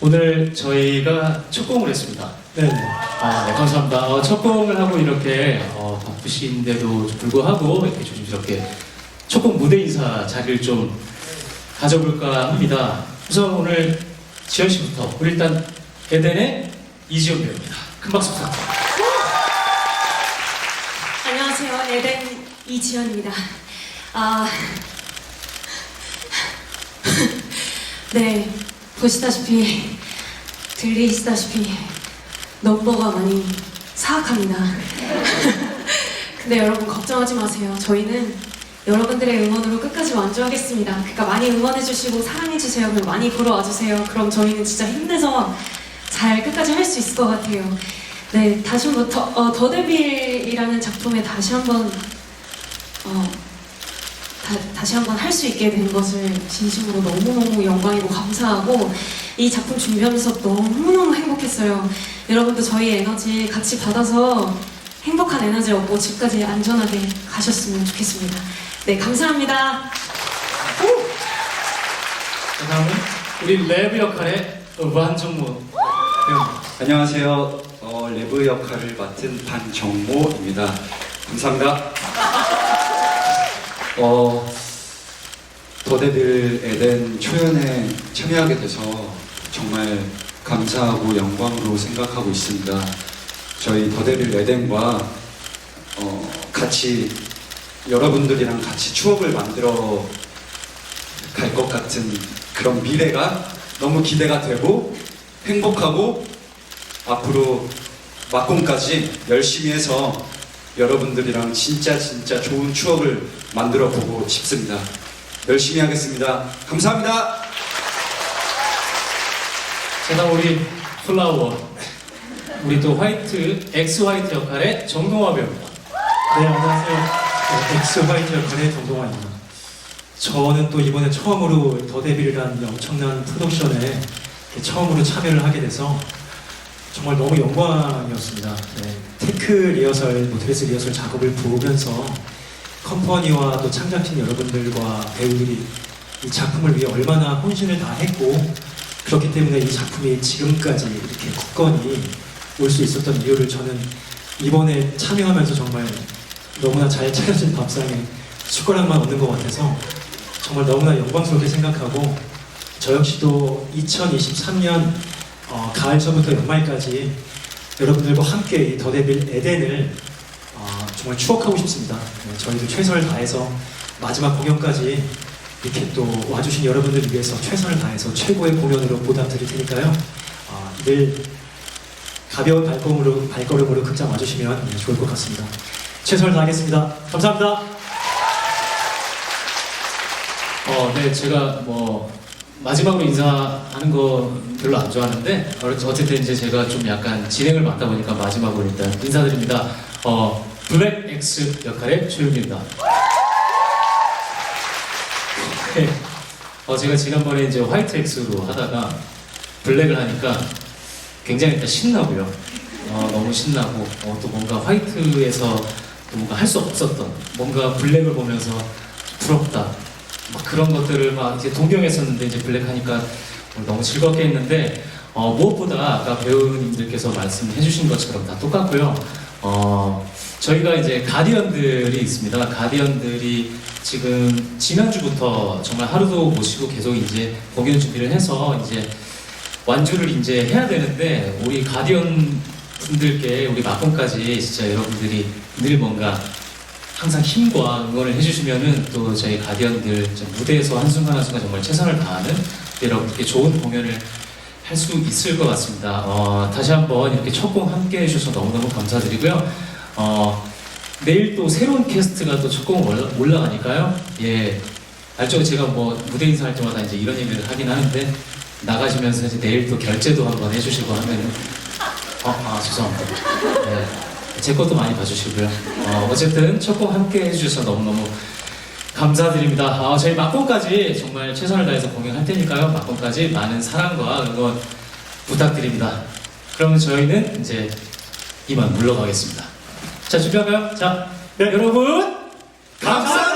오늘 저희가 첫 공을 했습니다. 네네. 아, 네, 감사합니다. 어, 첫 공을 하고 이렇게 어, 바쁘신데도 불구하고 이렇게 조심스럽게 첫 공 무대 인사 자리를 좀 가져볼까 합니다. 우선 오늘 지현 씨부터 우리 일단 에덴의 이지연 배우입니다. 큰 박수 부탁드립니다. 안녕하세요. 에덴 이지연입니다. 아, 네, 보시다시피, 들리시다시피, 넘버가 많이 사악합니다. 근데 여러분 걱정하지 마세요. 저희는 여러분들의 응원으로 끝까지 완주하겠습니다. 그러니까 많이 응원해주시고 사랑해주세요. 그리고 많이 보러 와주세요. 그럼 저희는 진짜 힘내서 잘 끝까지 할 수 있을 것 같아요. 네, 다시 한번 더, 어, 더데빌이라는 작품에 다시 한번 어, 다, 다시 한번 할 수 있게 된 것을 진심으로 너무너무 영광이고 감사하고 이 작품 준비하면서 너무너무 행복했어요. 여러분도 저희 에너지 같이 받아서 행복한 에너지 얻고 집까지 안전하게 가셨으면 좋겠습니다. 네, 감사합니다. 그 다음은 우리 랩 역할의 완정무 배우입니다. 안녕하세요. 어, 레브 역할을 맡은 반정모입니다. 감사합니다. 어, 더데빌 에덴 초연에 참여하게 돼서 정말 감사하고 영광으로 생각하고 있습니다. 저희 더데빌 에덴과 어, 같이 여러분들이랑 같이 추억을 만들어 갈 것 같은 그런 미래가 너무 기대가 되고 행복하고 앞으로 막공까지 열심히 해서 여러분들이랑 진짜 진짜 좋은 추억을 만들어 보고 싶습니다. 열심히 하겠습니다. 감사합니다. 제가 우리 플라워 우리 또 화이트 엑스 화이트 역할의 정동화 배우입니다. 네, 안녕하세요. 네, 엑스 화이트 역할의 정동환입니다. 저는 또 이번에 처음으로 더데빌이라는 엄청난 프로덕션에 처음으로 참여를 하게 돼서 정말 너무 영광이었습니다. 네, 테크 리허설, 뭐 드레스 리허설 작업을 보면서 컴퍼니와 또 창작진 여러분들과 배우들이 이 작품을 위해 얼마나 혼신을 다 했고 그렇기 때문에 이 작품이 지금까지 이렇게 굳건히 올 수 있었던 이유를 저는 이번에 참여하면서 정말 너무나 잘 차려진 밥상에 숟가락만 얻는 것 같아서 정말 너무나 영광스럽게 생각하고 저 역시도 2023년 어, 가을서부터 연말까지 여러분들과 함께 이 더데빌 에덴을 어, 정말 추억하고 싶습니다. 네, 저희도 최선을 다해서 마지막 공연까지 이렇게 또 와주신 여러분들을 위해서 최선을 다해서 최고의 공연으로 보답드릴 테니까요. 어, 늘 가벼운 발걸음으로, 발걸음으로 극장 와주시면 네, 좋을 것 같습니다. 최선을 다하겠습니다. 감사합니다. 어, 네, 제가 뭐 마지막으로 인사하는 거 별로 안 좋아하는데 어, 어쨌든 이제 제가 좀 약간 진행을 맡다 보니까 마지막으로 일단 인사드립니다. 어, 블랙 X 역할의 최윤입니다. 네. 어, 제가 지난번에 이제 화이트 X로 하다가 블랙을 하니까 굉장히 일단 신나고요. 어, 너무 신나고 어, 또 뭔가 화이트에서 또 뭔가 할 수 없었던 뭔가 블랙을 보면서 부럽다. 막 그런 것들을 막 이제 동경했었는데 이제 블랙 하니까 너무 즐겁게 했는데 어, 무엇보다 아까 배우님들께서 말씀해 주신 것처럼 다 똑같고요. 어, 저희가 이제 가디언들이 있습니다. 가디언들이 지금 지난주부터 정말 하루도 못 쉬고 계속 이제 공연 준비를 해서 이제 완주를 이제 해야 되는데 우리 가디언 분들께 우리 마콘까지 진짜 여러분들이 늘 뭔가 항상 힘과 응원을 해주시면은 또 저희 가디언들 좀 무대에서 한순간 한순간 정말 최선을 다하는 여러분께 좋은 공연을 할 수 있을 것 같습니다. 어, 다시 한번 이렇게 첫공 함께 해주셔서 너무너무 감사드리고요. 어, 내일 또 새로운 캐스트가 또첫공 올라가니까요. 예. 알죠? 제가 뭐 무대 인사할 때마다 이제 이런 얘기를 하긴 하는데 나가시면서 이제 내일 또 결제도 한번 해주시고 하면은 어, 아, 죄송합니다. 예. 제 것도 많이 봐주시고요. 어, 어쨌든 첫 곡 함께 해주셔서 너무너무 감사드립니다. 아, 저희 막공까지 정말 최선을 다해서 공연할 테니까요. 막공까지 많은 사랑과 응원 부탁드립니다. 그러면 저희는 이제 이만 물러가겠습니다. 자, 준비할까요? 자, 네, 여러분, 감사합니다!